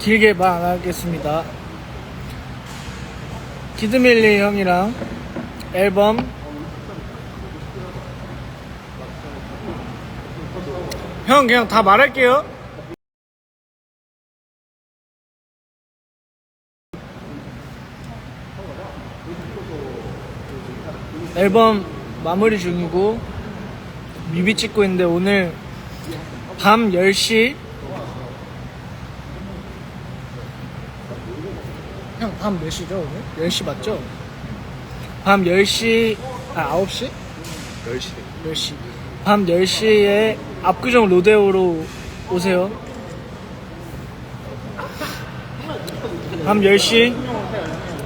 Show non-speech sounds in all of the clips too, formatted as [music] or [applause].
길게 말 안 하겠습니다. 기드밀리 형이랑 앨범 형 그냥 다 말할게요. 앨범 마무리 중이고 뮤비 찍고 있는데 오늘 밤 10시 형 밤 몇 시죠 오늘? 10시 맞죠? 밤 10시 아 9시? 10시 10시 밤 10시에 압구정 로데오로 오세요 밤 10시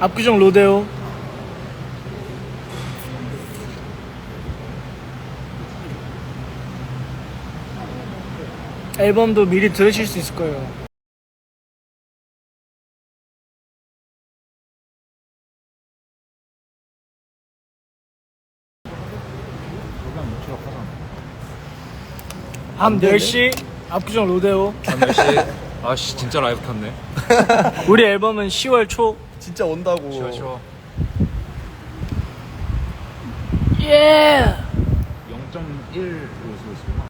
압구정 로데오 앨범도 미리 들으실 수 있을 거예요. 밤 10시? 압구정 로데오? 아씨 진짜 라이브 탔네. [laughs] 우리 앨범은 10월 초. 진짜 온다고. 쉬워 쉬워 예! 0.1